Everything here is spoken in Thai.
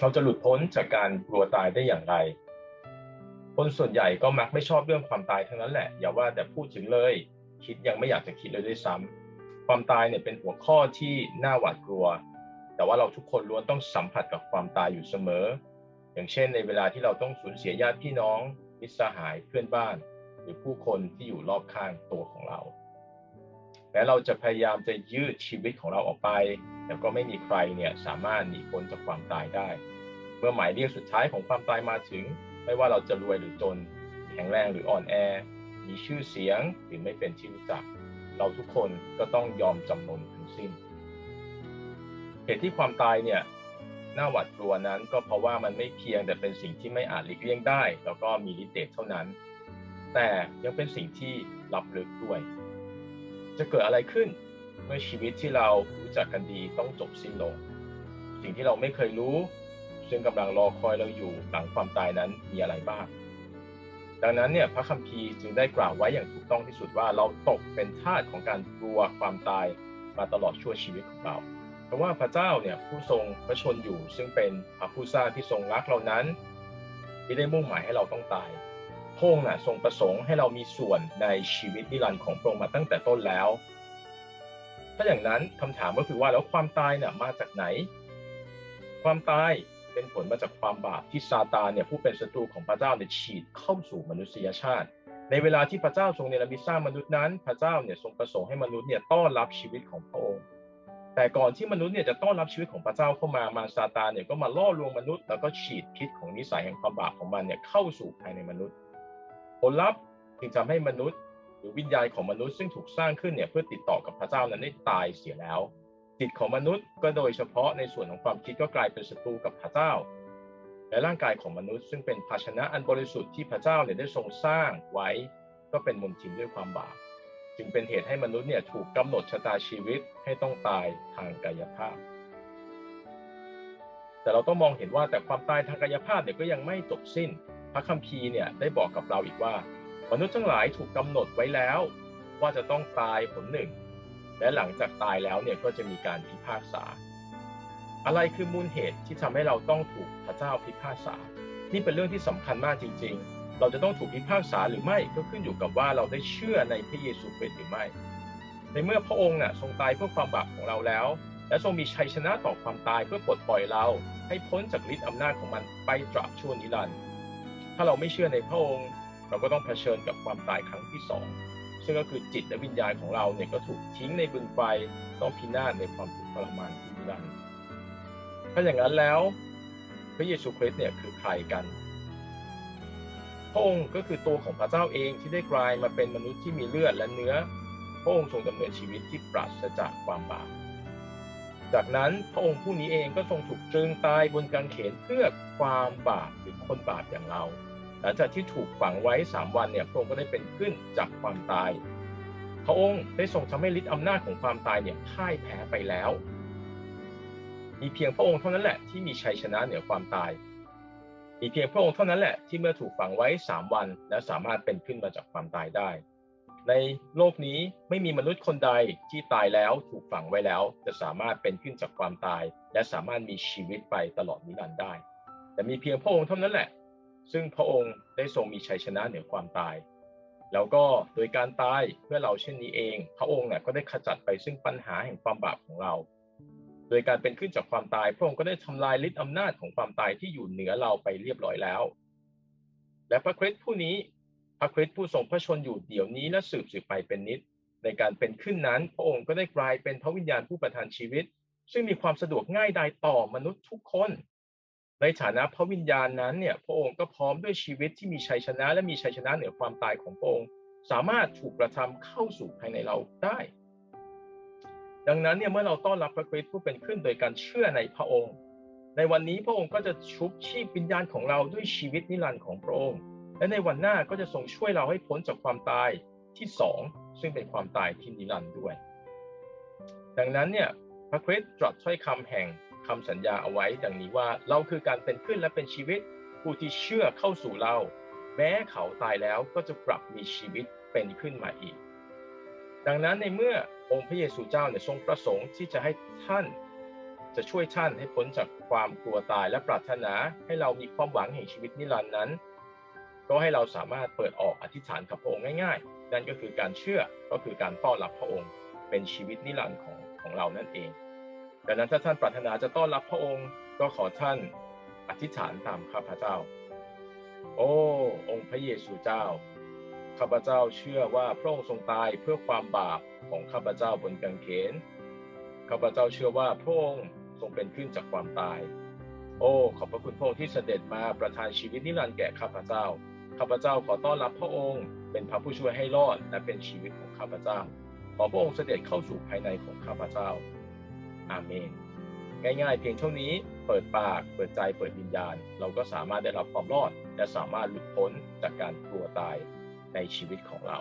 เราจะหลุดพ้นจากการกลัวตายได้อย่างไร คนส่วนใหญ่ก็มักไม่ชอบเรื่องความตายทั้งนั้นแหละ อย่าว่าแต่พูดถึงเลย คิดยังไม่อยากจะคิดเลยด้วยซ้ำความตายเนี่ยเป็นหัวข้อที่น่าหวาดกลัว แต่ว่าเราทุกคนล้วนต้องสัมผัสกับความตายอยู่เสมอ อย่างเช่น ในเวลาที่เราต้องสูญเสียญาติพี่น้องมิตรสหายเพื่อนบ้าน หรือผู้คนที่อยู่รอบข้างตัวของเรา แม้เราจะพยายามจะยืดชีวิตของเราออกไปแต่ก็ไม่มีใครเนี่ยสามารถหนีพ้นจากความตายได้ เมื่อหมายเรียกสุดท้ายของความตายมาถึง ไม่ว่าเราจะรวยหรือจน แข็งแรงหรืออ่อนแอ มีชื่อเสียงหรือไม่เป็นที่รู้จัก เราทุกคนก็ต้องยอมจำนนทั้งสิ้นเหตุที่ความตายเนี่ยน่าหวาดกลัวนั้นก็เพราะว่ามันไม่เพียงแต่เป็นสิ่งที่ไม่อาจหลีกเลี่ยงได้ แล้วก็มีฤทธิ์เดชเท่านั้น แต่ยังเป็นสิ่งที่ลับลึกด้วย จะเกิดอะไรขึ้น เมื่อชีวิตที่เรารู้จักกันดีต้องจบสิ้นลง สิ่งที่เราไม่เคยรู้ ซึ่งกำลังรอคอยเราอยู่หลังความตายนั้นมีอะไรบ้าง ดังนั้นเนี่ยพระคัมภีร์จึงได้กล่าวไว้อย่างถูกต้องที่สุดว่าเราตกเป็นทาสของการกลัวความตายมาตลอดชั่วชีวิตของเราเพราะว่าพระเจ้าเนี่ยผู้ทรงพระชนอยู่ซึ่งเป็นพระผู้สร้างที่ทรงรักเรานั้น ไม่ได้มุ่งหมายให้เราต้องตาย พระองค์ทรงประสงค์ให้เรามีส่วนในชีวิตนิรันดร์ของพระองค์มาตั้งแต่ต้นแล้ว ถ้าอย่างนั้นคำถามก็คือว่าแล้วความตายเนี่ยมาจากไหน ความตายเป็นผลมาจากความบาปที่ซาตานเนี่ยผู้เป็นศัตรูของพระเจ้าเนี่ยฉีดเข้าสู่มนุษยชาติ ในเวลาที่พระเจ้าทรงเนรมิตสร้างมนุษย์นั้น พระเจ้าเนี่ยทรงประสงค์ให้มนุษย์เนี่ยต้อนรับชีวิตของพระองค์แต่ก่อนที่มนุษย์เนี่ยจะต้อนรับชีวิตของพระเจ้าเข้ามา มารซาตานเนี่ยก็มาล่อลวงมนุษย์ แล้วก็ฉีดพิษของนิสัยแห่งความบาปของมันเนี่ยเข้าสู่ภายในมนุษย์ ผลลัพธ์จึงทำให้มนุษย์ หรือวิญญาณของมนุษย์ซึ่งถูกสร้างขึ้นเนี่ยเพื่อติดต่อกับพระเจ้านั้นได้ตายเสียแล้ว จิตของมนุษย์ก็โดยเฉพาะในส่วนของความคิดก็กลายเป็นศัตรูกับพระเจ้า และร่างกายของมนุษย์ซึ่งเป็นภาชนะอันบริสุทธิ์ที่พระเจ้าเนี่ยได้ทรงสร้างไว้ ก็เป็นมลทินด้วยความบาปจึงเป็นเหตุให้มนุษย์เนี่ยถูกกำหนดชะตาชีวิตให้ต้องตายทางกายภาพ แต่เราต้องมองเห็นว่าแต่ความตายทางกายภาพเนี่ยก็ยังไม่จบสิ้น ระคัมภีร์เนี่ยได้บอกกับเราอีกว่า มนุษย์ทั้งหลายถูกกำหนดไว้แล้ว ว่าจะต้องตายผลหนึ่ง และหลังจากตายแล้วเนี่ยก็จะมีการพิพากษา อะไรคือมูลเหตุที่ทำให้เราต้องถูกพระเจ้าพิพากษา นี่เป็นเรื่องที่สำคัญมากจริง ๆ เราจะต้องถูกพิพากษาหรือไม่ก็ขึ้นอยู่กับว่าเราได้เชื่อในพระเยซูคริสต์หรือไม่ ในเมื่อพระองค์น่ะทรงตายเพื่อความบาปของเราแล้ว และทรงมีชัยชนะต่อความตายเพื่อปลดปล่อยเรา ให้พ้นจากฤทธิ์อำนาจของมันไปตราบชั่วนิรันดร์ ถ้าเราไม่เชื่อในพระองค์เราก็ต้องเผชิญกับความตายครั้งที่สองซึ่งก็คือจิตและวิญญาณของเราเนี่ยก็ถูกทิ้งในบึงไฟต้องพินาศในความทุกข์ทรมานที่นิรันดร์ถ้าอย่างนั้นแล้ว พระเยซูคริสต์เนี่ยคือใครกัน พระองค์ก็คือตัวของพระเจ้าเองที่ได้กลายมาเป็นมนุษย์ที่มีเลือดและเนื้อ พระองค์ทรงดำเนินชีวิตที่ปราศจากความบาปจากนั้นพระองค์ผู้นี้เองก็ทรงถูกตรึงตายบนกางเขนเพื่อความบาปหรือคนบาปอย่างเรา หลังจากที่ถูกฝังไว้สามวันเนี่ยพระองค์ก็ได้เป็นขึ้นจากความตาย พระองค์ได้ทรงทำให้ฤทธิ์อำนาจของความตายเนี่ยพ่ายแพ้ไปแล้ว มีเพียงพระองค์เท่านั้นแหละที่มีชัยชนะเหนือความตาย มีเพียงพระองค์เท่านั้นแหละที่เมื่อถูกฝังไว้สามวัน และสามารถเป็นขึ้นมาจากความตายได้ ในโลกนี้ไม่มีมนุษย์คนใดที่ตายแล้วถูกฝังไว้แล้ว จะสามารถเป็นขึ้นจากความตาย และสามารถมีชีวิตไปตลอดนิรันดร์ได้ แต่มีเพียงพระองค์เท่านั้นแหละ ซึ่งพระองค์ได้ทรงมีชัยชนะเหนือความตาย แล้วก็โดยการตายเพื่อเราเช่นนี้เอง พระองค์เนี่ยก็ได้ขจัดไปซึ่งปัญหาแห่งความบาปของเรา โดยการเป็นขึ้นจากความตาย พระองค์ก็ได้ทำลายฤทธิ์อำนาจของความตายที่อยู่เหนือเราไปเรียบร้อยแล้ว และพระคริสต์ผู้นี้พระคริสต์ผู้ทรงพระชนอยู่เดี๋ยวนี้และสืบสืบไปเป็นนิด ในการเป็นขึ้นนั้น พระองค์ก็ได้กลายเป็นพระวิญญาณผู้ประทานชีวิต ซึ่งมีความสะดวกง่ายดายต่อมนุษย์ทุกคน ในฐานะพระวิญญาณนั้นเนี่ยพระองค์ก็พร้อมด้วยชีวิตที่มีชัยชนะ และมีชัยชนะเหนือความตายของพระองค์สามารถถูกกระทำเข้าสู่ภายในเราได้ ดังนั้นเนี่ยเมื่อเราต้อนรับพระคริสต์ผู้เป็นขึ้นโดยการเชื่อในพระองค์ ในวันนี้พระองค์ก็จะชุบชีพวิญญาณของเราด้วยชีวิตนิรันดร์ของพระองค์ และในวันหน้าก็จะทรงช่วยเราให้พ้นจากความตายที่สองซึ่งเป็นความตายที่นิรันดร์ด้วย ดังนั้นเนี่ยพระคริสต์ตรัสถ้อยคำแห่ง คำสัญญาเอาไว้ดังนี้ว่าเราคือการเป็นขึ้นและเป็นชีวิต ผู้ที่เชื่อเข้าสู่เรา แม้เขาตายแล้วก็จะกลับมีชีวิตเป็นขึ้นมาอีก ดังนั้นในเมื่อองค์พระเยซูเจ้าเนี่ยทรงประสงค์ที่จะให้ท่านจจะช่วยท่านให้พ้นจากความกลัวตายและปรารถนาให้เรามีความหวังแห่งชีวิตนิรันดร์นั้น ก็ให้เราสามารถเปิดออกอธิษฐานกับพระองค์ง่ายๆ นั่นก็คือการเชื่อก็คือการต้อนรับพระองค์เป็นชีวิตนิรันดร์ของของเรานั่นเอง ดังนั้นถ้าท่านปรารถนาจะต้อนรับพระองค์ก็ขอท่านอธิษฐานตามข้าพเจ้า โอ้ องค์พระเยซูเจ้า ข้าพเจ้าเชื่อว่าพระองค์ทรงตายเพื่อความบาปของข้าพเจ้าบนกางเขน ข้าพเจ้าเชื่อว่าพระองค์ทรงเป็นขึ้นจากความตาย โอ้ ขอบพระคุณพระองค์ที่เสด็จมาประทานชีวิตนิรันดร์แก่ข้าพเจ้า ข้าพเจ้าขอต้อนรับพระองค์ เป็นพระผู้ช่วยให้รอดและเป็นชีวิตของข้าพเจ้า ขอพระองค์เสด็จเข้าสู่ภายในของข้าพเจ้า อาเมน ง่ายๆ เพียงเท่านี้เปิดปากเปิดใจเปิดวิญญาณ เราก็สามารถได้รับความรอด และสามารถหลุดพ้นจากการกลัวตายในชีวิตของเรา